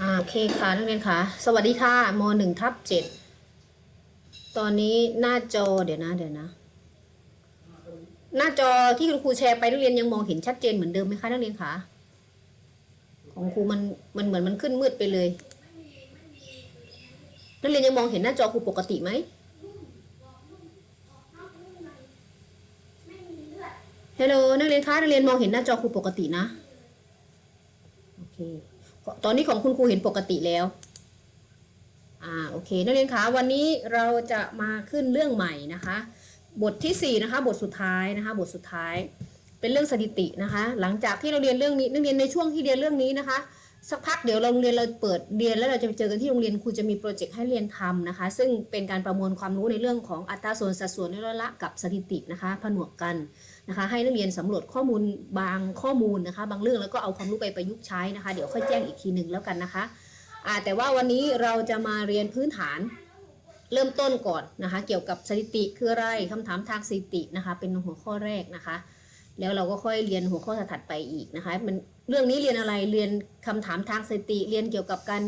โอเคค่ะนักเรียนค่ะสวัสดีค่ะมหนึ่งทับเจ็ดตอนนี้หน้าจอเดี๋ยวนะเดี๋ยวนะ หน้าจอที่คุณครูแชร์ไปนักเรียนยังมองเห็นชัดเจนเหมือนเดิมไหมคะนักเรียนคะของครูมันมันเหมือนมันขึ้นมืดไปเลยนักเรียนยังมองเห็นหน้าจอครูปกติไหมฮัลโหลนักเรียนคะนักเรียนมองเห็นหน้าจอครูปกตินะโอเค ตอนนี้ของคุณครูเห็นปกติแล้ว อ่า โอเค นักเรียนคะ วันนี้เราจะมาขึ้นเรื่องใหม่นะคะ บทที่ 4 นะคะ บทสุดท้ายนะคะ บทสุดท้าย เป็นเรื่องสถิตินะคะ หลังจากที่เราเรียนเรื่องนี้ นักเรียนในช่วงที่เรียนเรื่องนี้นะคะ สักพักเดี๋ยวเราโรงเรียนเราเปิดเรียนแล้วเราจะไปเจอกันที่โรงเรียนครูจะมีโปรเจกต์ให้เรียนทำนะคะ ซึ่งเป็นการประมวลความรู้ในเรื่องของอัตราส่วนสัดส่วนในร้อยละกับสถิตินะคะ ผนวกกัน นะคะให้นักเรียนสำรวจข้อมูลบางข้อมูลนะคะ บางเรื่องแล้วก็เอาความรู้ไปประยุกต์ใช้นะคะ เดี๋ยวค่อยแจ้งอีกทีหนึ่งแล้วกันนะคะแต่ว่าวันนี้เราจะมาเรียนพื้นฐานเริ่มต้นก่อนนะคะ เกี่ยวกับสถิติคืออะไรคำถามทางสถิตินะคะ เป็นหัวข้อแรกนะคะ แล้วเราก็ค่อยเรียนหัวข้อถัดไปอีกนะคะมันเรื่องนี้เรียนอะไรเรียนคำถามทางสถิติ เรียนเกี่ยวกับการ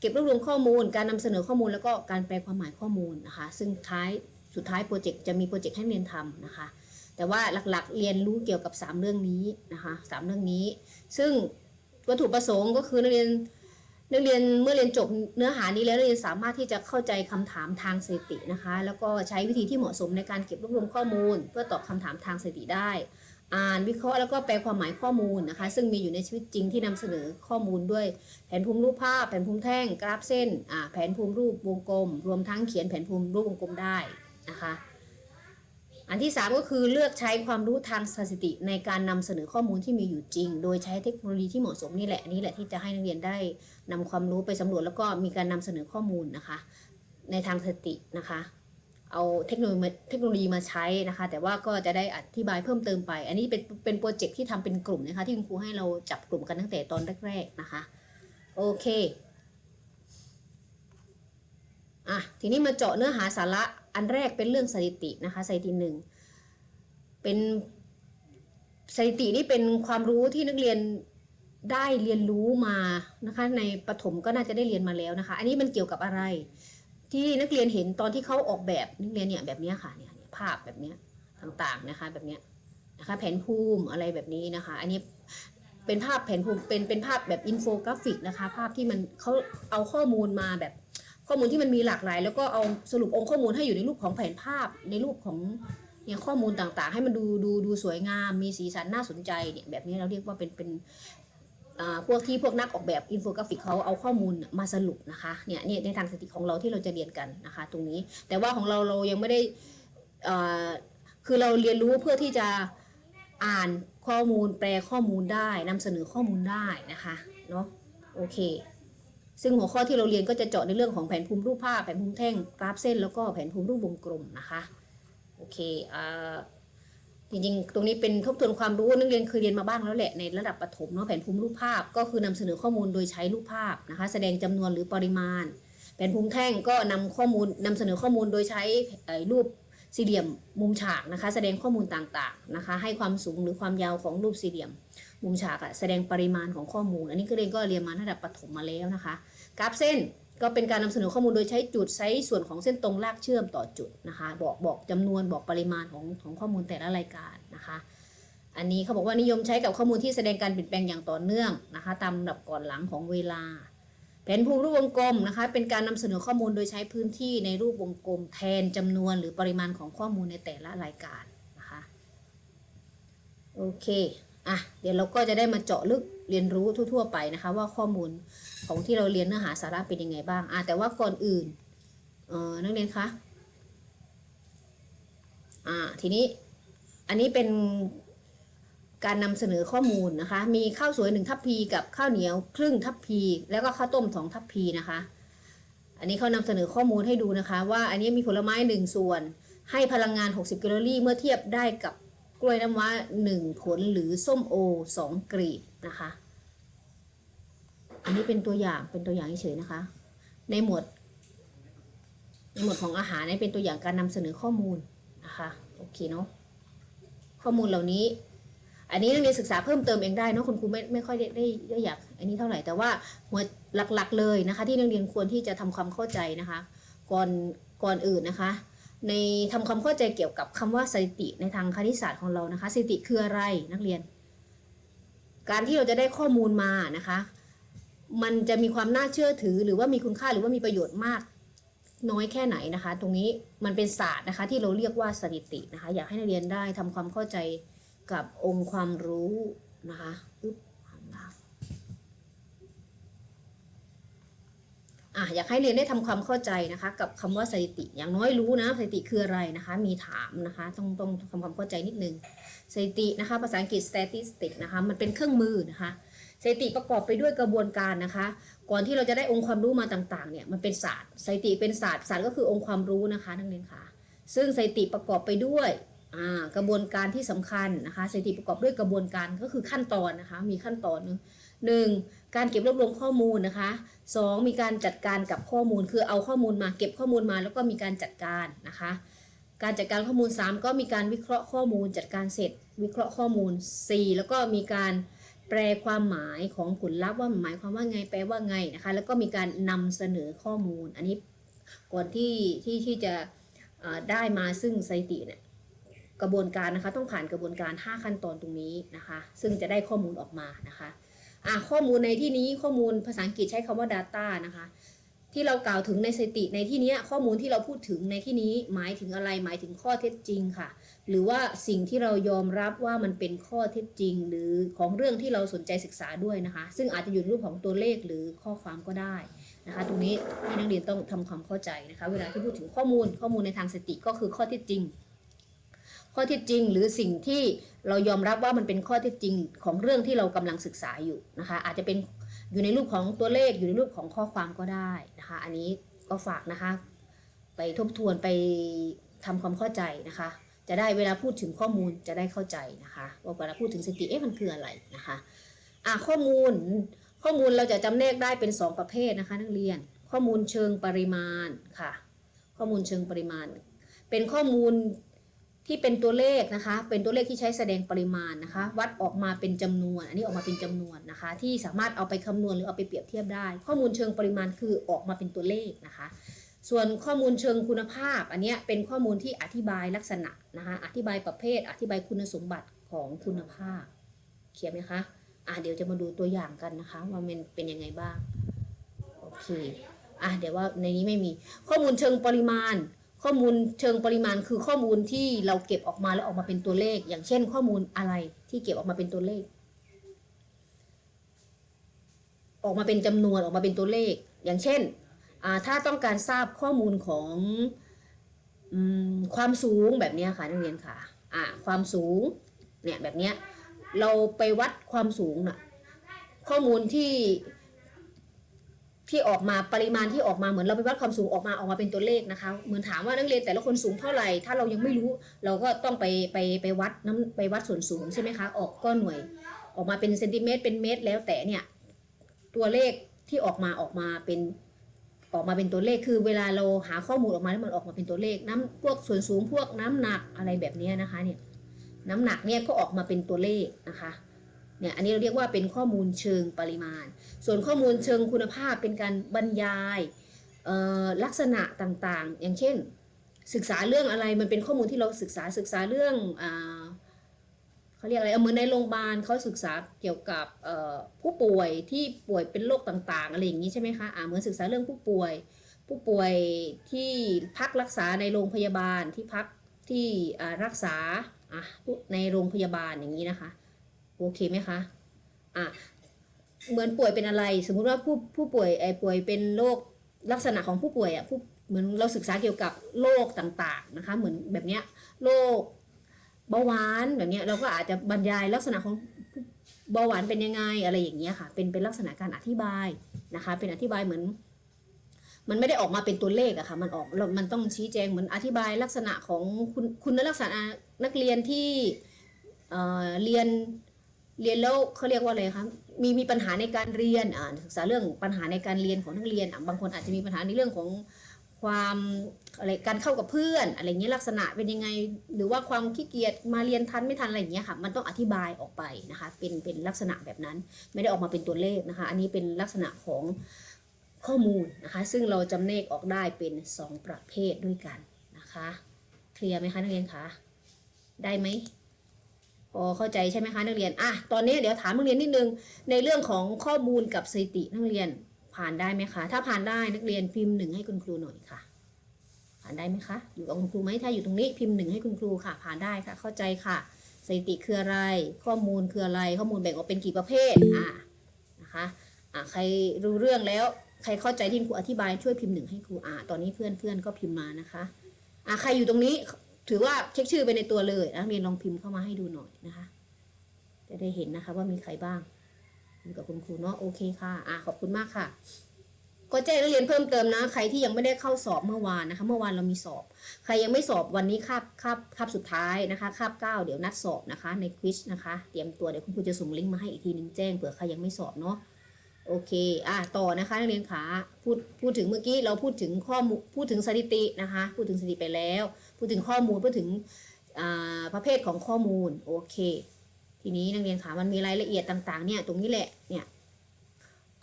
เก็บรวบรวมข้อมูล การนำเสนอข้อมูลแล้วก็การแปลความหมายข้อมูลนะคะ ซึ่งท้ายสุดท้ายโปรเจกต์จะมีโปรเจกต์ให้เรียนทำนะคะ แต่ว่าหลักๆเรียนรู้เกี่ยวกับ 3 เรื่องนี้นะคะสามเรื่องนี้ ซึ่งวัตถุประสงค์ก็คือนักเรียนนักเรียนเมื่อเรียนจบเนื้อหานี้แล้วนักเรียนสามารถที่จะเข้าใจคำถามทางสถิตินะคะ แล้วก็ใช้วิธีที่เหมาะสมในการเก็บรวบรวมข้อมูล เพื่อตอบคำถามทางสถิติได้ อ่านวิเคราะห์แล้วก็แปลความหมายข้อมูลนะคะ ซึ่งมีอยู่ในชีวิตจริงที่นำเสนอข้อมูลด้วย แผนภูมิรูปภาพ แผนภูมิแท่งกราฟเส้นอ่าแผนภูมิรูปวงกลม รวมทั้งเขียนแผนภูมิรูปวงกลมได้นะคะ อันที่ 3 ก็คือเลือกใช้ความรู้ทางสถิติในการนำเสนอข้อมูลที่มีอยู่จริง โดยใช้เทคโนโลยีที่เหมาะสมนี่แหละอันนี่แหละที่จะให้นักเรียนได้นำความรู้ไปสำรวจแล้วก็มีการนำเสนอข้อมูลนะคะ ในทางสถิตินะคะ เอาเทคโนโลยีเทคโนโลยีมาใช้นะคะ แต่ว่าก็จะได้อธิบายเพิ่มเติมไป อันนี้เป็นเป็นโปรเจกต์ที่ทำเป็นกลุ่มนะคะ ที่คุณครูให้เราจับกลุ่มกันตั้งแต่ตอนแรกๆนะคะโอเคอะทีนี้มาเจาะเนื้อหาสาระ อันแรกเป็นเรื่องสถิตินะคะสถิติหนึ่งเป็นสถิตินี่เป็นความรู้ที่นักเรียนได้เรียนรู้มานะคะในประถมก็น่าจะได้เรียนมาแล้วนะคะ อันนี้มันเกี่ยวกับอะไร ที่นักเรียนเห็นตอนที่เขาออกแบบนักเรียนเนี่ยแบบนี้ค่ะเนี่ยภาพแบบนี้ต่างๆนะคะแบบนี้นะคะแผนภูมิอะไรแบบนี้นะคะ อันนี้เป็นภาพแผนภูมิเป็นเป็นภาพแบบอินโฟกราฟิกนะคะ ภาพที่มันเขาเอาข้อมูลมาแบบ ข้อมูลที่มันมีหลากหลาย แล้วก็เอาสรุปองค์ข้อมูลให้อยู่ในรูปของแผนภาพในรูปของเนี่ยข้อมูลต่างๆ ให้มันดูดูดูสวยงาม มีสีสันน่าสนใจเนี่ยแบบนี้เราเรียกว่าเป็นเป็นอ่าพวกที่พวกนักออกแบบอินโฟกราฟิกเขาเอาข้อมูลมาสรุปนะคะเนี่ยเนี่ยในทางสถิติของเราที่เราจะเรียนกันนะคะ ตรงนี้แต่ว่าของเราเรายังไม่ได้อ่าคือเราเรียนรู้เพื่อที่จะอ่านข้อมูลแปลข้อมูลได้นำเสนอข้อมูลได้นะคะเนาะโอเค ซึ่งหัวข้อที่เราเรียนก็จะเจาะในเรื่องของแผนภูมิรูปภาพ แผนภูมิแท่งกราฟเส้น แล้วก็แผนภูมิรูปวงกลมนะคะโอเคอ่าจริงๆ ตรงนี้เป็นทบทวนความรู้นักเรียนเคยเรียนมาบ้างแล้วแหละในระดับประถมเนาะแผนภูมิรูปภาพ ก็คือนำเสนอข้อมูลโดยใช้รูปภาพนะคะ แสดงจำนวนหรือปริมาณ แผนภูมิแท่งก็นำข้อมูลนำเสนอข้อมูลโดยใช้รูปสี่เหลี่ยมมุมฉากนะคะ แสดงข้อมูลต่างๆนะคะ ให้ความสูงหรือความยาวของรูปสี่เหลี่ยม มุมฉากอะแสดงปริมาณของข้อมูล อันนี้ก็เรียนก็เรียนมาระดับประถมมาแล้วนะคะ กราฟเส้นก็เป็นการนำเสนอข้อมูลโดยใช้จุดใช้ส่วนของเส้นตรงลากเชื่อมต่อจุดนะคะ บอกบอกจำนวนบอกปริมาณของของข้อมูลแต่ละรายการนะคะ อันนี้เขาบอกว่านิยมใช้กับข้อมูลที่แสดงการเปลี่ยนแปลงอย่างต่อเนื่องนะคะ ตามลำดับก่อนหลังของเวลาแผนภูมิรูปวงกลมนะคะ เป็นการนำเสนอข้อมูลโดยใช้พื้นที่ในรูปวงกลม แทนจำนวนหรือปริมาณของข้อมูลในแต่ละรายการนะคะโอเค อะเดี๋ยวเราก็จะได้มาเจาะลึกเรียนรู้ทั่ว ๆ ไปนะคะ ว่าข้อมูลของที่เราเรียนเนื้อหาสาระเป็นยังไงบ้างอะแต่ว่าก่อนอื่นเออนักเรียนคะอ่าทีนี้อันนี้เป็นการนำเสนอข้อมูลนะคะ มีข้าวสวยหนึ่งทัพพีกับข้าวเหนียวครึ่งทัพพี แล้วก็ข้าวต้มสองทัพพีนะคะ อันนี้เขานำเสนอข้อมูลให้ดูนะคะ ว่าอันนี้มีผลไม้หนึ่งส่วน ให้พลังงาน 60 แคลอรี่ เมื่อเทียบได้กับ ล้วยน้ำว้า1ผลหรือส้มโอ2กรีบนะคะ อันนี้เป็นตัวอย่างเป็นตัวอย่างเฉยๆนะคะ ในหมวด ในหมวดของอาหารนี่เป็นตัวอย่างการนำเสนอข้อมูลนะคะโอเคเนาะข้อมูลเหล่านี้ อันนี้นักเรียนศึกษาเพิ่มเติมเองได้เนอะคุณครูไม่ไม่ค่อยได้ได้ได้อยาก อันนี้เท่าไหร่แต่ว่าหัวหลักๆเลยนะคะ ที่นักเรียนควรที่จะทำความเข้าใจนะคะ ก่อนก่อนอื่นนะคะ ในทำความเข้าใจเกี่ยวกับคำว่าสถิติในทางคณิตศาสตร์ของเรานะคะสถิติคืออะไรนักเรียน การที่เราจะได้ข้อมูลมานะคะ มันจะมีความน่าเชื่อถือหรือว่ามีคุณค่าหรือว่ามีประโยชน์มาก น้อยแค่ไหนนะคะ ตรงนี้มันเป็นศาสตร์นะคะ ที่เราเรียกว่าสถิตินะคะ อยากให้นักเรียนได้ทำความเข้าใจกับองค์ความรู้นะคะอึ๊บหันหน้า อะอยากให้เรียนได้ทำความเข้าใจนะคะ กับคำว่าสถิติ อย่างน้อยรู้นะสถิติคืออะไรนะคะ มีถามนะคะ ต้องต้องทำความเข้าใจนิดนึงสถิตินะคะ ภาษาอังกฤษ statistic นะคะ มันเป็นเครื่องมือนะคะสถิติประกอบไปด้วยกระบวนการนะคะ ก่อนที่เราจะได้องค์ความรู้มาต่างๆ เนี่ยมันเป็นศาสตร์สถิติเป็นศาสตร์ศาสตร์ก็คือองค์ความรู้นะคะนักเรียนค่ะ ซึ่งสถิติประกอบไปด้วยกระบวนการที่สำคัญนะคะสถิติประกอบด้วยกระบวนการก็คือขั้นตอนนะคะ มีขั้นตอนหนึ่ง การเก็บรวบรวมข้อมูลนะคะสองมีการจัดการกับข้อมูล คือเอาข้อมูลมาเก็บข้อมูลมาแล้วก็มีการจัดการนะคะ การจัดการข้อมูล 3 ก็มีการวิเคราะห์ข้อมูล จัดการเสร็จ วิเคราะห์ข้อมูล 4 แล้วก็มีการแปลความหมายของผลลัพธ์ว่าหมายความว่าไงแปลว่าไงนะคะ แล้วก็มีการนำเสนอข้อมูล อันนี้ก่อนที่ที่ที่จะได้มาซึ่งสถิติเนี่ยกระบวนการนะคะ ต้องผ่านกระบวนการ 5 ขั้นตอนตรงนี้นะคะ ซึ่งจะได้ข้อมูลออกมานะคะ อะข้อมูลในที่นี้ข้อมูลภาษาอังกฤษใช้คำว่า data นะคะ ที่เรากล่าวถึงในสถิติในที่นี้ข้อมูลที่เราพูดถึงในที่นี้หมายถึงอะไรหมายถึงข้อเท็จจริงค่ะ หรือว่าสิ่งที่เรายอมรับว่ามันเป็นข้อเท็จจริง หรือของเรื่องที่เราสนใจศึกษาด้วยนะคะ ซึ่งอาจจะอยู่ในรูปของตัวเลขหรือข้อความก็ได้นะคะตรงนี้ให้นักเรียนต้องทำความเข้าใจนะคะ เวลาที่พูดถึงข้อมูลข้อมูลในทางสติก็คือข้อเท็จจริง ข้อเท็จจริง หรือสิ่งที่เรายอมรับว่ามันเป็นข้อเท็จจริงของเรื่องที่เรากำลังศึกษาอยู่นะคะ อาจจะเป็นอยู่ในรูปของตัวเลขอยู่ในรูปของข้อความก็ได้นะคะ อันนี้ก็ฝากนะคะ ไปทบทวนไปทำความเข้าใจนะคะ จะได้เวลาพูดถึงข้อมูลจะได้เข้าใจนะคะว่าเวลาพูดถึงสติเอ๊ะมันคืออะไรนะคะอะข้อมูลข้อมูลเราจะจำแนกได้เป็น 2 ประเภทนะคะ นักเรียนข้อมูลเชิงปริมาณค่ะ ข้อมูลเชิงปริมาณ เป็นข้อมูล ที่เป็นตัวเลขนะคะ เป็นตัวเลขที่ใช้แสดงปริมาณนะคะ วัดออกมาเป็นจำนวน อันนี้ออกมาเป็นจำนวนนะคะ ที่สามารถเอาไปคำนวณหรือเอาไปเปรียบเทียบได้ ข้อมูลเชิงปริมาณคือออกมาเป็นตัวเลขนะคะ ส่วนข้อมูลเชิงคุณภาพ อันนี้เป็นข้อมูลที่อธิบายลักษณะนะคะ อธิบายประเภท อธิบายคุณสมบัติของคุณภาพ เขียนไหมคะ อะเดี๋ยวจะมาดูตัวอย่างกันนะคะ ว่ามันเป็นยังไงบ้าง โอเค อะเดี๋ยวว่าในนี้ไม่มี ข้อมูลเชิงปริมาณ ข้อมูลเชิงปริมาณคือข้อมูลที่เราเก็บออกมาแล้วออกมาเป็นตัวเลข อย่างเช่น ข้อมูลอะไรที่เก็บออกมาเป็นตัวเลข ออกมาเป็นจำนวนออกมาเป็นตัวเลข อย่างเช่นถ้าต้องการทราบข้อมูลของอความสูงแบบนี้ค่ะนักเรียนค่ะความสูงเนี่ยแบบนี้เราไปวัดความสูงน่ะข้อมูลที่ ที่ออกมาปริมาณที่ออกมาเหมือนเราไปวัดความสูงออกมาออกมาเป็นตัวเลขนะคะเหมือนถามว่านักเรียนแต่ละคนสูงเท่าไหร่ ถ้าเรายังไม่รู้ เราก็ต้องไปไปไปวัดน้ำไปวัดส่วนสูงใช่ไหมคะออกก็หน่วย ออกมาเป็นเซนติเมตรเป็นเมตรแล้วแต่เนี่ยตัวเลขที่ออกมาออกมาเป็นออกมาเป็นตัวเลขคือเวลาเราหาข้อมูลออกมาแล้วมันออกมาเป็นตัวเลขน้ำพวกส่วนสูงพวกน้ำหนักอะไรแบบนี้นะคะเนี่ยน้ำหนักเนี่ยก็ออกมาเป็นตัวเลขนะคะ เนี่ยอันนี้เราเรียกว่าเป็นข้อมูลเชิงปริมาณ ส่วนข้อมูลเชิงคุณภาพเป็นการบรรยายลักษณะต่างๆ อย่างเช่น ศึกษาเรื่องอะไรมันเป็นข้อมูลที่เราศึกษาศึกษาเรื่องอ่าเขาเรียกอะไรเหมือนในโรงพยาบาลเขาศึกษาเกี่ยวกับผู้ป่วยที่ป่วยเป็นโรคต่างๆอะไรอย่างนี้ใช่ไหมคะเหมือนศึกษาเรื่องผู้ป่วย ผู้ป่วยที่พักรักษาในโรงพยาบาลที่พักที่รักษาในโรงพยาบาลอย่างนี้นะคะ โอเคไหมคะอะเหมือนป่วยเป็นอะไร สมมุติว่าผู้ผู้ป่วยไอ้ป่วยเป็นโรคลักษณะของผู้ป่วยอะผู้เหมือนเราศึกษาเกี่ยวกับโรคต่างๆนะคะเหมือนแบบเนี้ยโรคเบาหวานแบบเนี้ยเราก็อาจจะบรรยายลักษณะของเบาหวานเป็นยังไงอะไรอย่างเงี้ยค่ะ เป็นเป็นลักษณะการอธิบายนะคะ เป็นอธิบายเหมือน มันไม่ได้ออกมาเป็นตัวเลขอะค่ะ มันออกมันต้องชี้แจงเหมือนอธิบายลักษณะของคุณคุณลักษณะนักเรียนที่เอ่อเรียน เรียนแล้วเขาเรียกว่าอะไรคะมีมีปัญหาในการเรียนอ่าศึกษาเรื่องปัญหาในการเรียนของนักเรียนอะบางคนอาจจะมีปัญหาในเรื่องของความอะไรการเข้ากับเพื่อนอะไรเงี้ยลักษณะเป็นยังไง หรือว่าความขี้เกียจมาเรียนทันไม่ทันอะไรอย่างเงี้ยค่ะมันต้องอธิบายออกไปนะคะเป็นเป็นลักษณะแบบนั้นไม่ได้ออกมาเป็นตัวเลขนะคะ อันนี้เป็นลักษณะของข้อมูลนะคะ ซึ่งเราจำแนกออกได้เป็น 2 ประเภทด้วยกันนะคะ เคลียร์ไหมคะนักเรียนคะได้ไหม พอเข้าใจใช่ไหมคะนักเรียนอะตอนนี้เดี๋ยวถามนักเรียนนิดนึงในเรื่องของข้อมูลกับสถิตินักเรียนผ่านได้ไหมคะ ถ้าผ่านได้นักเรียนพิมพ์หนึ่งให้คุณครูหน่อยค่ะ ผ่านได้ไหมคะ อยู่กับคุณครูไหมถ้าอยู่ตรงนี้พิมพ์หนึ่งให้คุณครูค่ะ ผ่านได้ค่ะ เข้าใจค่ะสถิติคืออะไร ข้อมูลคืออะไร ข้อมูลแบ่งออกเป็นกี่ประเภทอ่านะคะอ่าใครรู้เรื่องแล้วใครเข้าใจที่คุณครูอธิบายช่วยพิมพ์หนึ่งให้ครูอ่าตอนนี้เพื่อนเพื่อนก็พิมพ์มานะคะอ่าใครอยู่ตรงนี้ ถือว่าเช็คชื่อไปในตัวเลยนักเรียนลองพิมพ์เข้ามาให้ดูหน่อยนะคะ จะได้เห็นนะคะ ว่ามีใครบ้างอยู่กับคุณครูเนาะโอเคค่ะอ่าขอบคุณมากค่ะ ก็แจ้งนักเรียนเพิ่มเติมนะ ใครที่ยังไม่ได้เข้าสอบเมื่อวานนะคะ เมื่อวานเรามีสอบ ใครยังไม่สอบวันนี้คาบคาบคาบสุดท้ายนะคะคาบเก้าเดี๋ยวนัดสอบนะคะ ในควิสนะคะ เตรียมตัวเดี๋ยวคุณครูจะส่งลิงก์มาให้อีกทีนึงแจ้งเผื่อใครยังไม่สอบเนาะโอเค อะ ต่อนะคะนักเรียนขาพูด พูดถึงเมื่อกี้เราพูดถึงข้อมูล พูดถึงสถิตินะคะ พูดถึงสถิติไปแล้ว พูดถึงข้อมูลพูดถึงประเภทของข้อมูลโอเค ทีนี้นักเรียนขามันมีรายละเอียดต่างๆเนี่ยตรงนี้แหละเนี่ย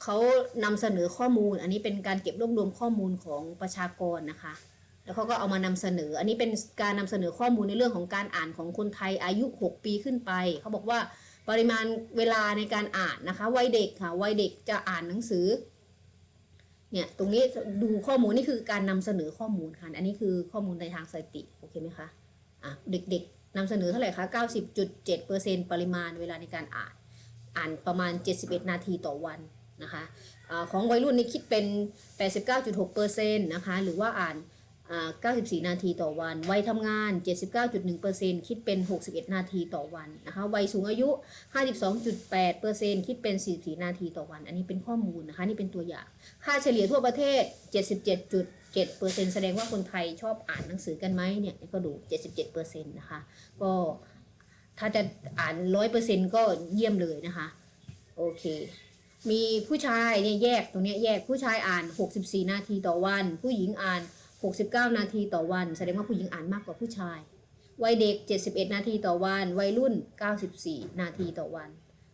เขานำเสนอข้อมูล อันนี้เป็นการเก็บรวบรวมข้อมูลของประชากรนะคะ แล้วเขาก็เอามานำเสนอ อันนี้เป็นการนำเสนอข้อมูลในเรื่องของการอ่านของคนไทยอายุ 6 ปีขึ้นไป เขาบอกว่าปริมาณเวลาในการอ่านนะคะ วัยเด็กค่ะ วัยเด็กจะอ่านหนังสือ เนี่ยตรงนี้ดูข้อมูลนี่คือการนำเสนอข้อมูลค่ะ อันนี้คือข้อมูลในทางสถิติโอเคไหมคะอะเด็กๆนำเสนอเท่าไหร่คะ90.7%ปริมาณเวลาในการอ่าน อ่านประมาณ 71 นาทีต่อวันนะคะอะของวัยรุ่นนี่คิดเป็น 89.6%นะคะหรือว่าอ่าน 94 นาทีต่อวัน วัยทำงาน 79.1%คิดเป็น 61 นาทีต่อวันนะคะ วัยสูงอายุ 52.8%คิดเป็น 44 นาทีต่อวัน อันนี้เป็นข้อมูลนะคะ นี่เป็นตัวอย่าง ค่าเฉลี่ยทั่วประเทศ 77.7%แสดงว่าคนไทยชอบอ่านหนังสือกันไหมเนี่ย ก็ดู 77%นะคะ ก็ถ้าจะอ่าน 100%ก็เยี่ยมเลยนะคะ โอเคมีผู้ชายเนี่ยแยกตรงนี้แยกผู้ชายอ่าน 64 นาทีต่อวัน ผู้หญิงอ่าน 69 นาทีต่อวัน แสดงว่าผู้หญิงอ่านมากกว่าผู้ชาย วัยเด็ก 71 นาทีต่อวัน วัยรุ่น 94 นาทีต่อวัน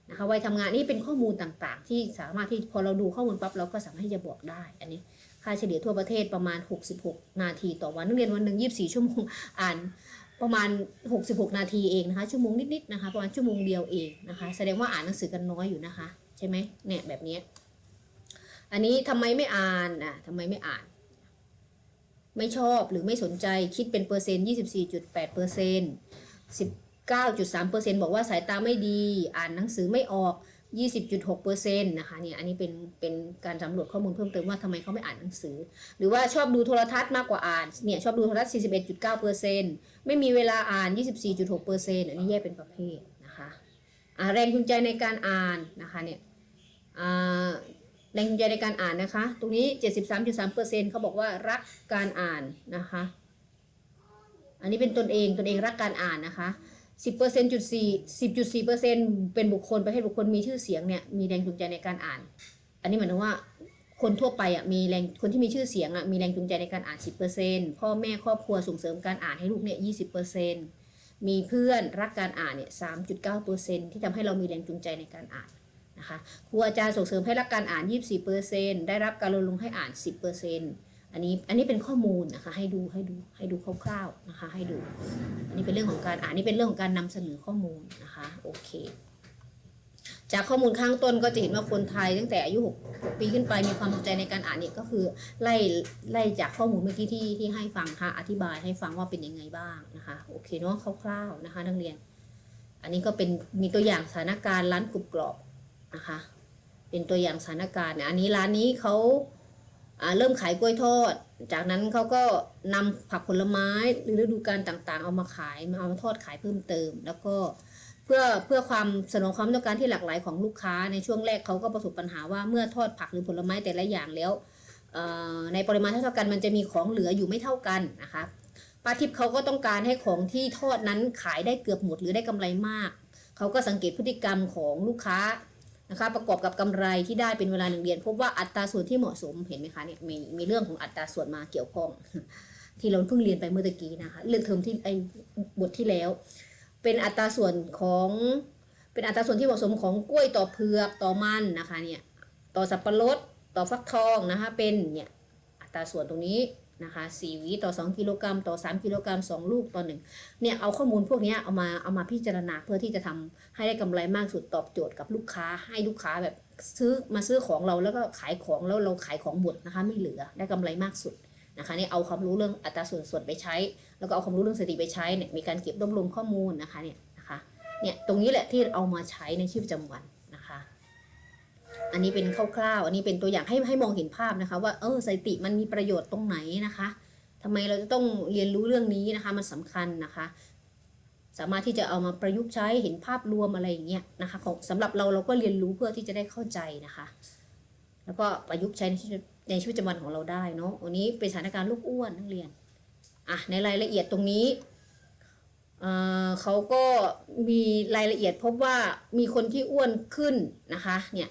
นะคะวัยทำงานนี่เป็นข้อมูลต่างๆ ที่สามารถที่พอเราดูข้อมูลปั๊บเราก็สามารถที่จะบอกได้ อันนี้ค่าเฉลี่ยทั่วประเทศประมาณ 66 นาทีต่อวันนักเรียนวันหนึ่ง24 ชั่วโมงอ่านประมาณ 66 นาทีเองนะคะชั่วโมงนิดๆนะคะประมาณชั่วโมงเดียวเองนะคะแสดงว่าอ่านหนังสือกันน้อยอยู่นะคะ ใช่ไหมเนี่ยแบบนี้ อันนี้ทำไมไม่อ่านอะทำไมไม่อ่าน ไม่ชอบหรือไม่สนใจคิดเป็นเปอร์เซ็นต์24.8เปอร์เซ็นต์19.3เปอร์เซ็นต์บอกว่าสายตาไม่ดี อ่านหนังสือไม่ออก 20.6เปอร์เซ็นต์นะคะเนี่ยอันนี้เป็นเป็นการสำรวจข้อมูลเพิ่มเติมว่าทำไมเขาไม่อ่านหนังสือ หรือว่าชอบดูโทรทัศน์มากกว่าอ่านเนี่ยชอบดูโทรทัศน์41.9เปอร์เซ็นต์ไม่มีเวลาอ่าน 24.6เปอร์เซ็นต์อันนี้แยกเป็นประเภทนะคะอ่าแรงจูงใจในการอ่านนะคะเนี่ยอ่า แรงจูงใจในการอ่านนะคะ ตรงนี้ 73.3%เขาบอกว่ารักการอ่านนะคะ อันนี้เป็นตนเองตนเองรักการอ่านนะคะ10%จุด4 10.4%เป็นบุคคลประเภทบุคคลมีชื่อเสียงเนี่ยมีแรงจูงใจในการอ่าน อันนี้หมายถึงว่าคนทั่วไปอะมีแรงคนที่มีชื่อเสียงอะมีแรงจูงใจในการอ่าน 10%พ่อแม่ครอบครัวส่งเสริมการอ่านให้ลูกเนี่ย20%มีเพื่อนรักการอ่านเนี่ย3.9%ที่ทำให้เรามีแรงจูงใจในการอ่าน นะคะครูอาจารย์ส่งเสริมให้รักการอ่าน 24%ได้รับการรณรงค์ให้อ่าน 10%อันนี้อันนี้เป็นข้อมูลนะคะให้ดูให้ดูให้ดูคร่าวๆนะคะให้ดู อันนี้เป็นเรื่องของการอ่านนี่เป็นเรื่องของการนำเสนอข้อมูลนะคะโอเค จากข้อมูลข้างต้นก็จะเห็นว่าคนไทยตั้งแต่อายุ6ปีขึ้นไปมีความสนใจในการอ่านเนี่ยก็คือไล่ไล่จากข้อมูลเมื่อกี้ที่ที่ให้ฟังค่ะอธิบายให้ฟังว่าเป็นยังไงบ้างนะคะโอเคเนาะคร่าวๆนะคะนักเรียน อันนี้ก็เป็นมีตัวอย่างสถานการณ์ร้านกรุบกรอบ นะคะ เป็นตัวอย่างสถานการณ์อันนี้ร้านนี้เขาเริ่มขายกล้วยทอด จากนั้นเขาก็นำผักผลไม้หรือฤดูกาลต่างๆ เอามาขายมาเอามาทอดขายเพิ่มเติม แล้วก็เพื่อเพื่อความสนองความต้องการที่หลากหลายของลูกค้าในช่วงแรกเขาก็ประสบปัญหาว่าเมื่อทอดผักหรือผลไม้แต่ละอย่างแล้วในปริมาณเท่ากันมันจะมีของเหลืออยู่ไม่เท่ากันนะคะป้าทิพย์เขาก็ต้องการให้ของที่ทอดนั้นขายได้เกือบหมดหรือได้กำไรมาก เขาก็สังเกตพฤติกรรมของลูกค้า นะคะประกอบกับกำไรที่ได้เป็นเวลาหนึ่งเดือนพบว่าอัตราส่วนที่เหมาะสมเห็นไหมคะเนี่ยมีมีเรื่องของอัตราส่วนมาเกี่ยวข้อง ที่เราเพิ่งเรียนไปเมื่อตะกี้นะคะเรื่องเทอมที่ไอ้บทที่แล้ว เป็นอัตราส่วนของเป็นอัตราส่วนที่เหมาะสมของกล้วยต่อเผือกต่อมันนะคะเนี่ยต่อสับปะรดต่อฟักทองนะคะเป็นเนี่ยอัตราส่วนตรงนี้ นะคะ4วีต่อ 2 กิโลกรัมต่อ 3 กิโลกรัม 2 ลูกต่อหนึ่งเนี่ยเอาข้อมูลพวกนี้เอามาเอามาพิจารณาเพื่อที่จะทำให้ได้กำไรมากสุดตอบโจทย์กับลูกค้าให้ลูกค้าแบบซื้อมาซื้อของเราแล้วก็ขายของแล้วเราขายของหมดนะคะไม่เหลือได้กำไรมากสุดนะคะเนี่ยเอาความรู้เรื่องอัตราส่วนส่วนไปใช้ แล้วก็เอาความรู้เรื่องสถิติไปใช้เนี่ยมีการเก็บรวบรวมข้อมูลนะคะเนี่ยนะคะเนี่ยตรงนี้แหละที่เอามาใช้ในชีวิตประจำวัน อันนี้เป็นคร่าวๆ อันนี้เป็นตัวอย่างให้ให้มองเห็นภาพนะคะ ว่าเออสถิติมันมีประโยชน์ตรงไหนนะคะทำไมเราจะต้องเรียนรู้เรื่องนี้นะคะ มันสำคัญนะคะ สามารถที่จะเอามาประยุกต์ใช้เห็นภาพรวมอะไรอย่างเงี้ยนะคะของสำหรับเราเราก็เรียนรู้เพื่อที่จะได้เข้าใจนะคะ แล้วก็ประยุกต์ใช้ในชีวิตในชีวิตประจำวันของเราได้เนาะวันนี้เป็นสถานการณ์ลูกอ้วนนักเรียนอะในรายละเอียดตรงนี้เขาก็มีรายละเอียดพบว่ามีคนที่อ้วนขึ้นนะคะเนี่ย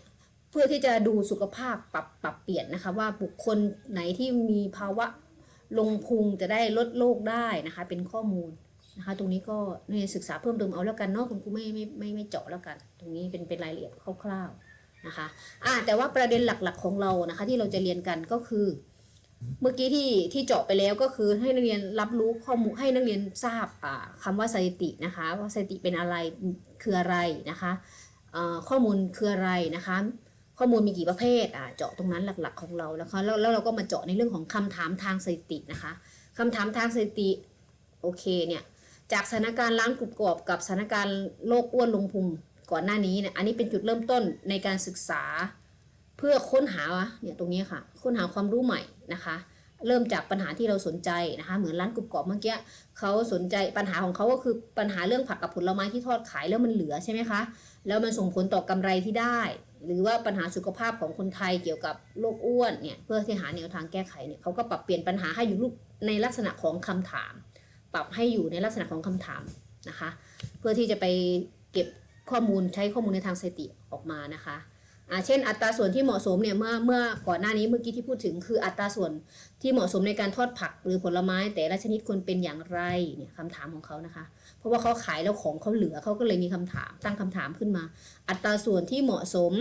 เพื่อที่จะดูสุขภาพปรับปรับเปลี่ยนนะคะว่าบุคคลไหนที่มีภาวะลงพุงจะได้ลดโรคได้นะคะ เป็นข้อมูลนะคะ ตรงนี้ก็ในศึกษาเพิ่มเติมเอาแล้วกันเนาะคุณครูไม่ไม่ไม่ไม่เจาะแล้วกัน ตรงนี้เป็นเป็นรายละเอียดคร่าวๆนะคะอะแต่ว่าประเด็นหลักๆของเรานะคะ ที่เราจะเรียนกันก็คือ เมื่อกี้ที่ที่เจาะไปแล้วก็คือให้นักเรียนรับรู้ข้อมูลให้นักเรียนทราบอ่าคำว่าสถิตินะคะ ว่าสถิติเป็นอะไรคืออะไรนะคะข้อมูลคืออะไรนะคะ ข้อมูลมีกี่ประเภทอ่าเจาะตรงนั้นหลักๆของเราแล้วก็แล้วแล้วเราก็มาเจาะในเรื่องของคำถามทางสถิตินะคะคำถามทางสถิติโอเคเนี่ยจากสถานการณ์ล้างกรุบกรอบกับสถานการณ์โรคอ้วนลงพุงก่อนหน้านี้เนี่ยอันนี้เป็นจุดเริ่มต้นในการศึกษา เพื่อค้นหาเนี่ยตรงนี้ค่ะ ค้นหาความรู้ใหม่นะคะ เริ่มจากปัญหาที่เราสนใจนะคะ เหมือนร้านกรุบกรอบเมื่อกี้เขาสนใจปัญหาของเขาก็คือปัญหาเรื่องผักกับผลไม้ที่ทอดขายแล้วมันเหลือใช่ไหมคะแล้วมันส่งผลต่อกำไรที่ได้ หรือว่าปัญหาสุขภาพของคนไทยเกี่ยวกับโรคอ้วนเนี่ยเพื่อที่หาแนวทางแก้ไขเนี่ยเขาก็ปรับเปลี่ยนปัญหาให้อยู่รูปในลักษณะของคำถาม ปรับให้อยู่ในลักษณะของคำถามนะคะ เพื่อที่จะไปเก็บข้อมูลใช้ข้อมูลในทางสถิติออกมานะคะ เช่นอัตราส่วนที่เหมาะสมเนี่ยเมื่อเมื่อก่อนหน้านี้เมื่อกี้ที่พูดถึงคืออัตราส่วนที่เหมาะสมในการทอดผักหรือผลไม้ แต่ละชนิดควรเป็นอย่างไรเนี่ยคำถามของเขานะคะ เพราะว่าเขาขายแล้วของเขาเหลือเขาก็เลยมีคำถามตั้งคำถามขึ้นมา อัตราส่วนที่เหมาะสม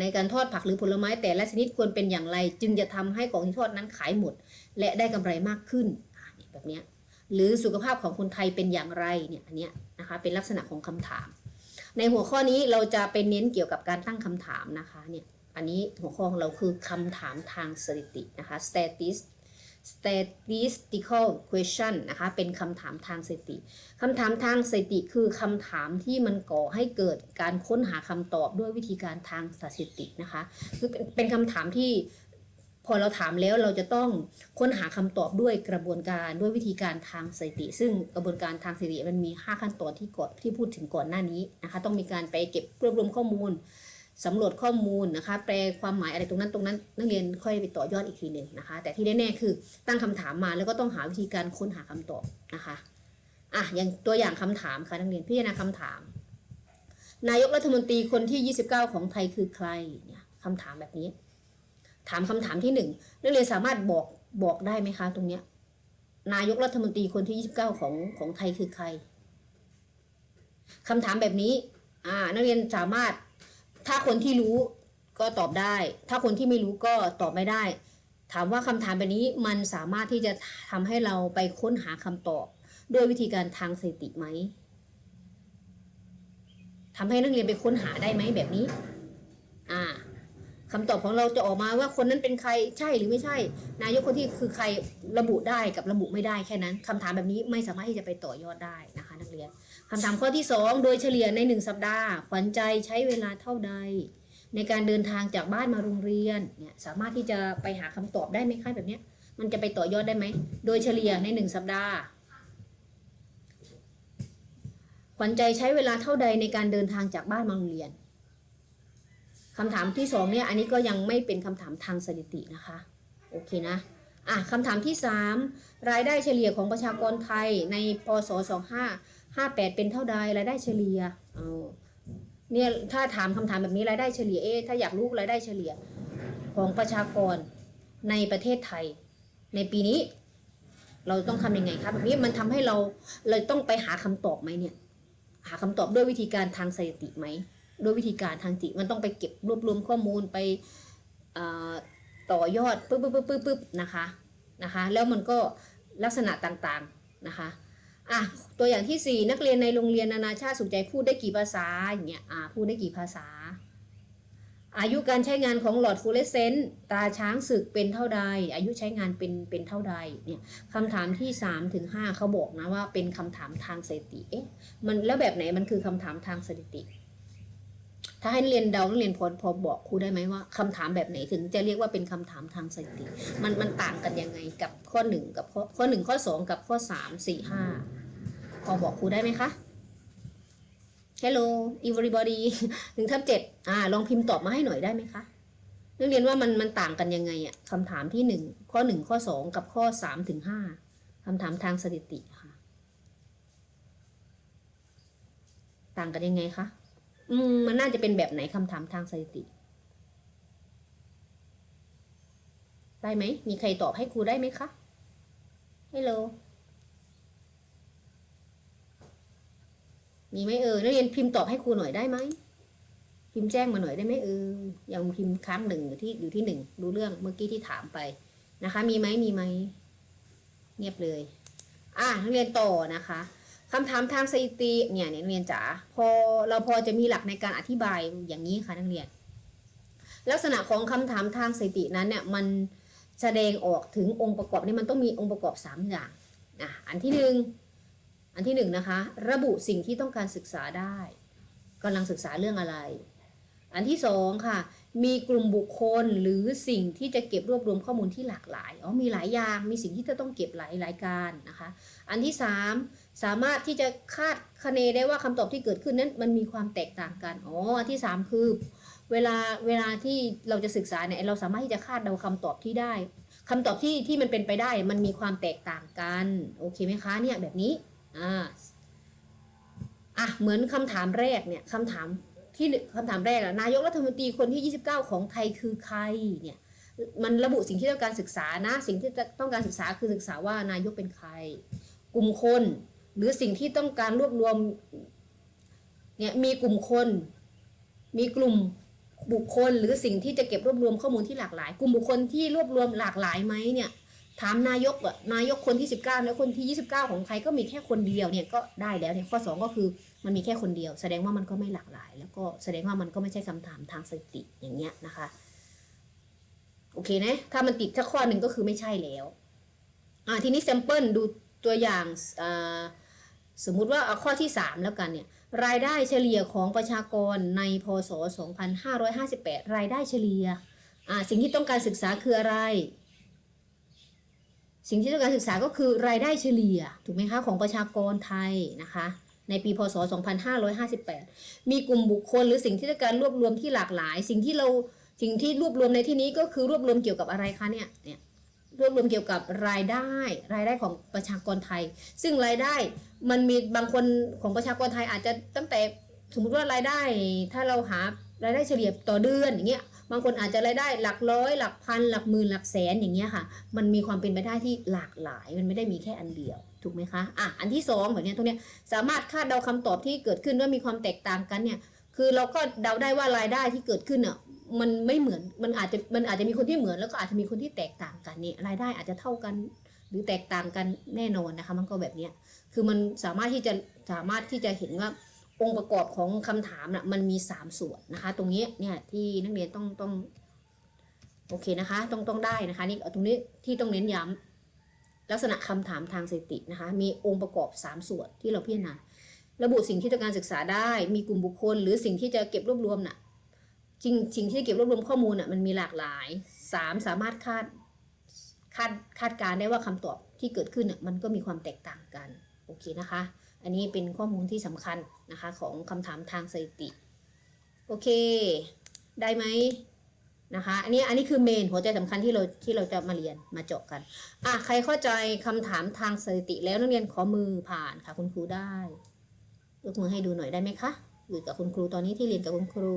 ในการทอดผักหรือผลไม้แต่ละชนิดควรเป็นอย่างไร จึงจะทำให้ของที่ทอดนั้นขายหมด และได้กำไรมากขึ้นอ่าแบบนี้หรือสุขภาพของคนไทยเป็นอย่างไรเนี่ยอันเนี้ยนะคะเป็นลักษณะของคำถาม ในหัวข้อนี้เราจะไปเน้นเกี่ยวกับการตั้งคำถามนะคะเนี่ยอันนี้หัวข้อของเราคือคำถามทางสถิตินะคะ statis statistical question นะคะ เป็นคำถามทางสถิติคำถามทางสถิติคือคำถามที่มันก่อให้เกิดการค้นหาคำตอบด้วยวิธีการทางสถิตินะคะ คือเป็นเป็นคำถามที่ พอเราถามแล้วเราจะต้องค้นหาคำตอบด้วยกระบวนการด้วยวิธีการทางสถิติ ซึ่งกระบวนการทางสถิติมันมี 5 ขั้นตอนที่ก่อนที่พูดถึงก่อนหน้านี้นะคะต้องมีการไปเก็บรวบรวมข้อมูลสำรวจข้อมูลนะคะ แปลความหมายอะไรตรงนั้นตรงนั้น นักเรียนค่อยไปต่อยอดอีกทีหนึ่งนะคะ แต่ที่แน่ๆคือตั้งคำถามมาแล้วก็ต้องหาวิธีการค้นหาคำตอบนะคะอะอย่างตัวอย่างคำถามค่ะนักเรียนพิจารณาคำถาม นายกรัฐมนตรีคนที่ 29 ของไทยคือใครเนี่ยคำถามแบบนี้ ถามคำถามที่หนึ่งนักเรียนสามารถบอกบอกได้ไหมคะ ตรงเนี้ย นายกรัฐมนตรีคนที่29ของของไทยคือใครคำถามแบบนี้ อ่า นักเรียนสามารถ ถ้าคนที่รู้ก็ตอบได้ ถ้าคนที่ไม่รู้ก็ตอบไม่ได้ ถามว่าคำถามแบบนี้มันสามารถที่จะทำให้เราไปค้นหาคำตอบ ด้วยวิธีการทางสถิติไหมทำให้นักเรียนไปค้นหาได้ไหมแบบนี้ อ่า คำตอบของเราจะออกมาว่าคนนั้นเป็นใครใช่หรือไม่ใช่ นายกคนที่คือใครระบุได้กับระบุไม่ได้แค่นั้นคำถามแบบนี้ไม่สามารถที่จะไปต่อยอดได้นะคะ นักเรียนคำถามข้อที่ 2 โดยเฉลี่ยใน 1 สัปดาห์ ขวัญใจใช้เวลาเท่าใด ในการเดินทางจากบ้านมาโรงเรียนเนี่ยสามารถที่จะไปหาคำตอบได้ไหมคะแบบเนี้ยมันจะไปต่อยอดได้ไหมโดยเฉลี่ยใน 1 สัปดาห์ขวัญใจใช้เวลาเท่าใดในการเดินทางจากบ้านมาโรงเรียน คำถามที่สองเนี่ยอันนี้ก็ยังไม่เป็นคำถามทางสถิตินะคะ โอเคนะอะคำถามที่สามรายได้เฉลี่ยของประชากรไทยในพศ2558 เป็นเท่าใดรายได้เฉลี่ยเอาเนี่ยถ้าถามคำถามแบบนี้รายได้เฉลี่ยเอ๊ถ้าอยากรู้รายได้เฉลี่ยของประชากรในประเทศไทย ในปีนี้ เราต้องทำยังไงครับแบบนี้มันทำให้เราเราต้องไปหาคำตอบไหมเนี่ย หาคำตอบด้วยวิธีการทางสถิติไหม ด้วยวิธีการทางจิตมันต้องไปเก็บรวบรวมข้อมูลไปต่อยอดปึ๊บปึ๊บปึ๊บปึ๊บปึ๊บนะคะนะคะแล้วมันก็ลักษณะต่างๆนะคะอะตัวอย่างที่ 4 นักเรียนในโรงเรียนนานาชาติสุขใจพูดได้กี่ภาษาอย่างเงี้ยอ่าพูดได้กี่ภาษา อายุการใช้งานของหลอดฟลูออเรสเซนต์ตาช้างศึกเป็นเท่าใด อายุใช้งานเป็นเป็นเท่าใดเนี่ยคำถามที่3ถึง5เขาบอกนะว่าเป็นคำถามทางสถิติเอ๊ะมันแล้วแบบไหนมันคือคำถามทางสถิติ ถ้าให้เรียนเดาเรียนพอพอบอกครูได้ไหมว่าคำถามแบบไหนถึงจะเรียกว่าเป็นคำถามทางสถิติ มันมันต่างกันยังไงกับข้อหนึ่งกับข้อข้อหนึ่งข้อสองกับข้อสามสี่ห้าพอบอกครูได้ไหมคะ Hello everybody หนึ่งทับเจ็ดอ่าลองพิมพ์ตอบมาให้หน่อยได้ไหมคะนักเรียนว่ามันมันต่างกันยังไงอะคำถามที่หนึ่งข้อหนึ่งข้อสองกับข้อสามถึงห้าคำถามทางสถิติค่ะ ต่างกันยังไงคะ มันน่าจะเป็นแบบไหนคำถามทางสถิติ ได้ไหม มีใครตอบให้ครูได้ไหมคะ Hello มีไหมเออนักเรียนพิมพ์ตอบให้ครูหน่อยได้ไหมพิมพ์แจ้งมาหน่อยได้ไหมเออยังพิมพ์ค้างหนึ่งอยู่ที่อยู่ที่หนึ่งดูเรื่องเมื่อกี้ที่ถามไปนะคะ มีไหมมีไหมเงียบเลย อะนักเรียนต่อนะคะ คำถามทางสถิติเนี่ยนักเรียนจ๋าพอเราพอจะมีหลักในการอธิบายอย่างนี้ค่ะนักเรียน ลักษณะของคำถามทางสถิตินั้นเนี่ยมันแสดงออกถึงองค์ประกอบนี่มันต้องมีองค์ประกอบสามอย่างอะอันที่หนึ่งอันที่หนึ่งนะคะระบุสิ่งที่ต้องการศึกษาได้กำลังศึกษาเรื่องอะไร อันที่สองค่ะมีกลุ่มบุคคลหรือสิ่งที่จะเก็บรวบรวมข้อมูลที่หลากหลายอ๋อมีหลายอย่างมีสิ่งที่จะต้องเก็บหลายรายการนะคะ อันที่สาม สามารถที่จะคาดคะเนได้ว่าคำตอบที่เกิดขึ้นนั้นมันมีความแตกต่างกัน อ๋อ ที่สามคือ เวลาเวลาที่เราจะศึกษาเนี่ยเราสามารถที่จะคาดเดาคำตอบที่ได้คำตอบที่ที่มันเป็นไปได้ มันมีความแตกต่างกัน โอเคไหมคะเนี่ยแบบนี้ อ่า อะเหมือนคำถามแรกเนี่ยคำถามที่คำถามแรกอะนายกรัฐมนตรีคนที่ 29 ของไทยคือใครเนี่ยมันระบุสิ่งที่ต้องการศึกษานะ สิ่งที่ต้องการศึกษาคือศึกษาว่านายกเป็นใคร กลุ่มคน หรือสิ่งที่ต้องการรวบรวมเนี่ยมีกลุ่มคน มีกลุ่มบุคคล หรือสิ่งที่จะเก็บรวบรวมข้อมูลที่หลากหลาย กลุ่มบุคคลที่รวบรวมหลากหลายไหมเนี่ยถามนายกอะนายกคนที่ 19 แล้วคนที่ 29 ของใครก็มีแค่คนเดียวเนี่ยก็ได้แล้วเนี่ยข้อ 2 ก็คือมันมีแค่คนเดียว แสดงว่ามันก็ไม่หลากหลาย แล้วก็แสดงว่ามันก็ไม่ใช่คำถามทางสถิติอย่างเงี้ยนะคะโอเคนะถ้ามันติดแค่ข้อหนึ่งก็คือไม่ใช่แล้วอ่าทีนี้แซมเปิลดูตัวอย่างอ่า สมมุติว่าเอาข้อที่ 3 แล้วกันเนี่ยรายได้เฉลี่ยของประชากรในพศ 2558 รายได้เฉลี่ยอ่าสิ่งที่ต้องการศึกษาคืออะไร สิ่งที่ต้องการศึกษาก็คือรายได้เฉลี่ยถูกไหมคะของประชากรไทยนะคะในปีพศ 2558 มีกลุ่มบุคคลหรือสิ่งที่ต้องการรวบรวมที่หลากหลาย สิ่งที่เราสิ่งที่รวบรวมในที่นี้ก็คือรวบรวมเกี่ยวกับอะไรคะเนี่ยเนี่ย รวบรวมเกี่ยวกับรายได้ รายได้ของประชากรไทย ซึ่งรายได้มันมีบางคนของประชากรไทยอาจจะตั้งแต่สมมติว่ารายได้ ถ้าเราหารายได้เฉลี่ยต่อเดือนอย่างเงี้ยบางคนอาจจะรายได้หลักร้อย หลักพัน หลักหมื่นหลักแสนอย่างเงี้ยค่ะ มันมีความเป็นไปได้ที่หลากหลาย มันไม่ได้มีแค่อันเดียวถูกไหมคะอะอันที่สองแบบเนี้ยตรงเนี้ยสามารถคาดเดาคำตอบที่เกิดขึ้นว่ามีความแตกต่างกันเนี่ยคือเราก็เดาได้ว่ารายได้ที่เกิดขึ้นอะ มันไม่เหมือนมันอาจจะมันอาจจะมีคนที่เหมือนแล้วก็อาจจะมีคนที่แตกต่างกันเนี่ยรายได้อาจจะเท่ากัน หรือแตกต่างกันแน่นอนนะคะ มันก็แบบเนี้ยคือมันสามารถที่จะสามารถที่จะเห็นว่าองค์ประกอบของคำถามน่ะมันมีสามส่วนนะคะ ตรงนี้เนี่ยที่นักเรียนต้องต้องโอเคนะคะ ต้องต้องได้นะคะนี่ตรงนี้ที่ต้องเน้นย้ำลักษณะคำถามทางสถิตินะคะ มีองค์ประกอบ 3 ส่วนที่เราพิจารณาระบุสิ่งที่ต้องการศึกษาได้ มีกลุ่มบุคคล หรือสิ่งที่จะเก็บรวบรวมน่ะ จริงสิ่งที่เก็บรวบรวมข้อมูลน่ะมันมีหลากหลาย 3 สามารถคาดคาดคาดการได้ว่าคำตอบที่เกิดขึ้นน่ะมันก็มีความแตกต่างกันโอเคนะคะ อันนี้เป็นข้อมูลที่สำคัญนะคะของคำถามทางสถิติโอเค ได้ไหมนะคะ อันนี้อันนี้คือเมนหัวใจสำคัญที่เราที่เราจะมาเรียนมาเจาะกันอะใครเข้าใจคำถามทางสถิติ แล้วนักเรียนขอมือผ่านค่ะคุณครูได้ยกมือให้ดูหน่อยได้ไหมคะอยู่กับคุณครูตอนนี้ที่เรียนกับคุณครู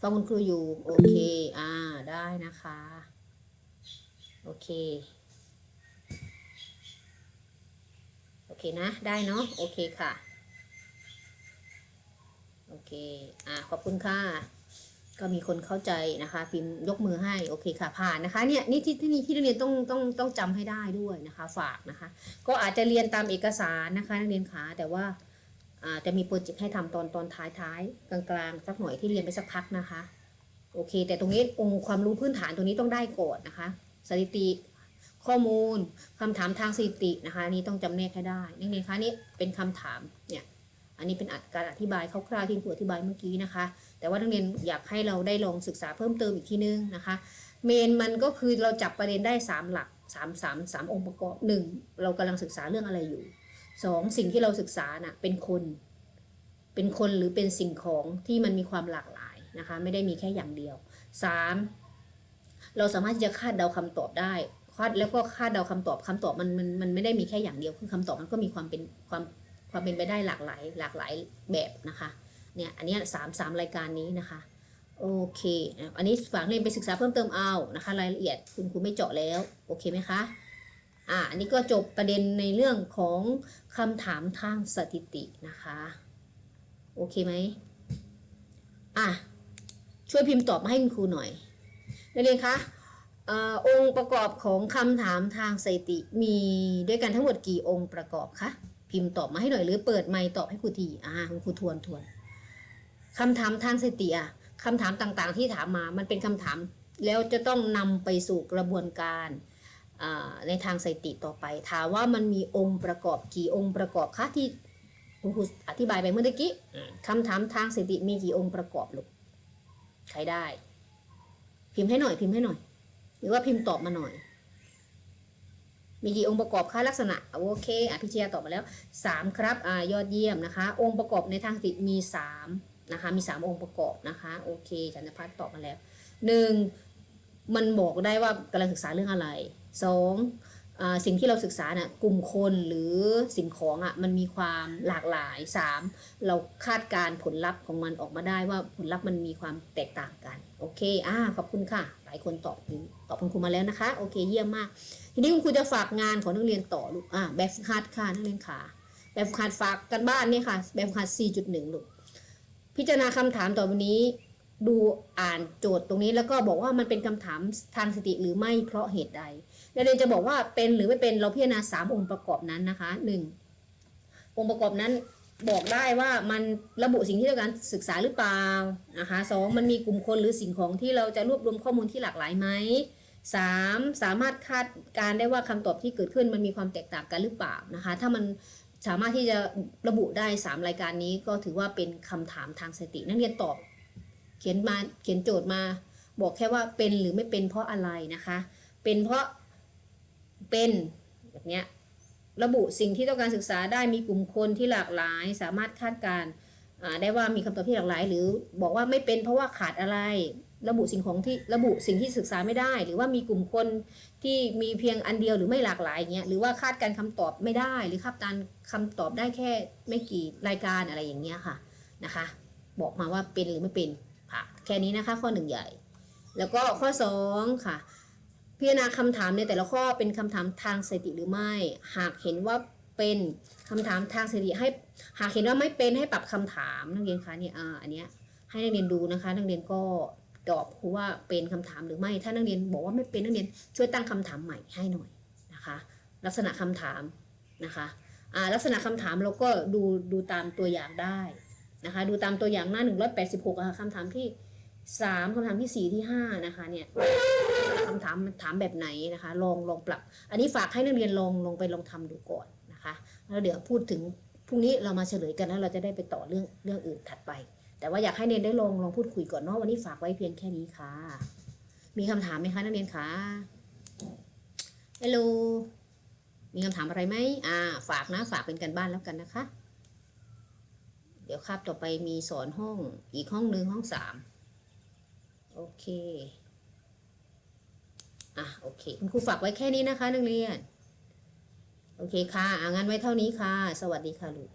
ฟังคุณครูอยู่ โอเค อ่า ได้นะคะ โอเค โอเคนะ ได้เนาะ โอเคค่ะ โอเค อ่า ขอบคุณค่ะ ก็มีคนเข้าใจนะคะ พิมพ์ยกมือให้ โอเคค่ะ ผ่านนะคะ เนี่ย นี่ที่ที่นี่ที่นักเรียนต้องต้องต้องจำให้ได้ด้วยนะคะ ฝากนะคะ ก็อาจจะเรียนตามเอกสารนะคะ นักเรียนขาแต่ว่าอ่า จะมีโปรเจกต์ให้ทำตอนตอนท้ายท้ายกลางๆสักหน่อยที่เรียนไปสักพักนะคะ โอเค แต่ตรงนี้องค์ความรู้พื้นฐานตรงนี้ต้องได้ก่อนนะคะ สถิติข้อมูลคำถามทางสถิตินะคะนี้ต้องจำแนกให้ได้นี่นคะนี่เป็นคำถามเนี่ยอันนี้เป็นการอธิบายคร่าวๆที่ครูอธิบายเมื่อกี้นะคะ แต่ว่านักเรียนอยากให้เราได้ลองศึกษาเพิ่มเติมอีกทีนึงนะคะ เมนมันก็คือเราจับประเด็นได้ 3 หลัก3 3 3องค์ประกอบ 1. เรากำลังศึกษาเรื่องอะไรอยู่ 2. สิ่งที่เราศึกษาน่ะเป็นคน เป็นคนหรือเป็นสิ่งของที่มันมีความหลากหลายนะคะ ไม่ได้มีแค่อย่างเดียว 3. เราสามารถที่จะคาดเดาคำตอบได้คาดแล้วก็คาดเดาคำตอบคำตอบมันมันมันไม่ได้มีแค่อย่างเดียวคือคำตอบมันก็มีความเป็นความความเป็นไปได้หลากหลาย หลากหลายแบบนะคะเนี่ยอันนี้สามสามรายการนี้นะคะโอเค อันนี้ฝากเรียนไปศึกษาเพิ่มเติมเอานะคะ รายละเอียดคุณครูไม่เจาะแล้ว โอเคไหมคะ อ่าอันนี้ก็จบประเด็นในเรื่องของคำถามทางสถิตินะคะ โอเคไหมอะ ช่วยพิมพ์ตอบมาให้คุณครูหน่อยนักเรียนคะอองค์ประกอบของคำถามทางสถิติมีด้วยกันทั้งหมดกี่องค์ประกอบคะพิมพ์ตอบมาให้หน่อยหรือเปิดไมค์ตอบให้ครูทีอ่าคุณครูทวนทวนคำถามทางสถิติอะคำถามต่างๆที่ถามมามันเป็นคำถามแล้วจะต้องนำไปสู่กระบวนการ ในทางสถิติต่อไป ถามว่ามันมีองค์ประกอบกี่องค์ประกอบคะที่คุณครูอธิบายไปเมื่อกี้อืมคำถามทางสถิติมีกี่องค์ประกอบลูกใช้ได้ พิมพ์ให้หน่อยพิมพ์ให้หน่อย หรือว่าพิมพ์ตอบมาหน่อย มีกี่องค์ประกอบคะลักษณะโอเคอภิชยาตอบมาแล้วสามครับอ่ายอดเยี่ยมนะคะ องค์ประกอบในทางสถิติมีสามนะคะมีสามองค์ประกอบนะคะโอเคจันทพัฒน์ตอบมาแล้วหนึ่งมันบอกได้ว่ากำลังศึกษาเรื่องอะไร สองอสิ่งที่เราศึกษาน่ะกลุ่มคนหรือสิ่งของอะมันมีความหลากหลายสามเราคาดการผลลัพธ์ของมันออกมาได้ว่าผลลัพธ์มันมีความแตกต่างกัน โอเคอ่าขอบคุณค่ะ หลายคนตอบตอบคุณครูมาแล้วนะคะ โอเคเยี่ยมมาก ทีนี้คุณครูจะฝากงานของนักเรียนต่อลูกอ่าแบบฝึกหัดค่ะนักเรียนขาแบบฝึกหัดฝากกันบ้านเนี่ยค่ะแบบฝึกหัด4.1ลูกพิจารณาคำถามต่อไปนี้ดูอ่านโจทย์ตรงนี้แล้วก็บอกว่ามันเป็นคำถามทางสติหรือไม่เพราะเหตุใด นักเรียนจะบอกว่าเป็นหรือไม่เป็นเราพิจารณาสามองค์ประกอบนั้นนะคะหนึ่งองค์ประกอบนั้นบอกได้ว่ามันระบุสิ่งที่ต้องการศึกษาหรือเปล่านะคะสองมันมีกลุ่มคนหรือสิ่งของที่เราจะรวบรวมข้อมูลที่หลากหลายไหมสามสามารถคาดการได้ว่าคำตอบที่เกิดขึ้นมันมีความแตกต่างกันหรือเปล่านะคะ ถ้ามันสามารถที่จะระบุได้ 3 รายการนี้ก็ถือว่าเป็นคำถามทางสติ นักเรียนตอบ เขียนมาเขียนโจทย์มา บอกแค่ว่าเป็นหรือไม่เป็นเพราะอะไรนะคะ เป็นเพราะ เป็นแบบเนี้ยระบุสิ่งที่ต้องการศึกษาได้มีกลุ่มคนที่หลากหลาย สามารถคาดการได้ว่ามีคำตอบที่หลากหลาย หรือบอกว่าไม่เป็นเพราะว่าขาดอะไร ระบุสิ่งของที่ระบุสิ่งที่ศึกษาไม่ได้ หรือว่ามีกลุ่มคนที่มีเพียงอันเดียวหรือไม่หลากหลายอย่างเงี้ยหรือว่าคาดการณ์คำตอบไม่ได้ หรือคาดการณ์คำตอบได้แค่ไม่กี่รายการอะไรอย่างเงี้ยค่ะนะคะ บอกมาว่าเป็นหรือไม่เป็นค่ะแค่นี้นะคะข้อหนึ่งใหญ่ แล้วก็ข้อสองค่ะ พิจารณาคำถามในแต่ละข้อเป็นคำถามทางสถิติหรือไม่ หากเห็นว่าเป็นคำถามทางสถิติให้หากเห็นว่าไม่เป็นให้ปรับคำถามนักเรียนคะเนี่ยอ่าอันเนี้ยให้นักเรียนดูนะคะ นักเรียนก็ตอบครูว่าเป็นคำถามหรือไม่ ถ้านักเรียนบอกว่าไม่เป็นนักเรียนช่วยตั้งคำถามใหม่ให้หน่อยนะคะ ลักษณะคำถามนะคะอ่าลักษณะคำถามเราก็ดูดูตามตัวอย่างได้นะคะ ดูตามตัวอย่างหน้า 186อะค่ะคำถามที่ 3คำถามที่4ที่5นะคะเนี่ยคำถามถามแบบไหนนะคะลองลองปรับ อันนี้ฝากให้นักเรียนลองลองไปลองทำดูก่อนนะคะแล้วเดี๋ยวพูดถึงพรุ่งนี้เรามาเฉลยกันแล้วเราจะได้ไปต่อเรื่องเรื่องอื่นถัดไป แต่ว่าอยากให้เรียนได้ลองลองพูดคุยก่อนเนาะวันนี้ฝากไว้เพียงแค่นี้ค่ะ มีคำถามไหมคะนักเรียนคะฮัลโหลมีคำถามอะไรไหมอ่า ฝากนะฝากเป็นกันบ้านแล้วกันนะคะ เดี๋ยวคาบต่อไปมีสอนห้องอีกห้องหนึ่งห้องสาม โอเค อะ โอเค คุณครูฝากไว้แค่นี้นะคะนักเรียน โอเคค่ะอะงั้นไว้เท่านี้ค่ะ สวัสดีค่ะลูก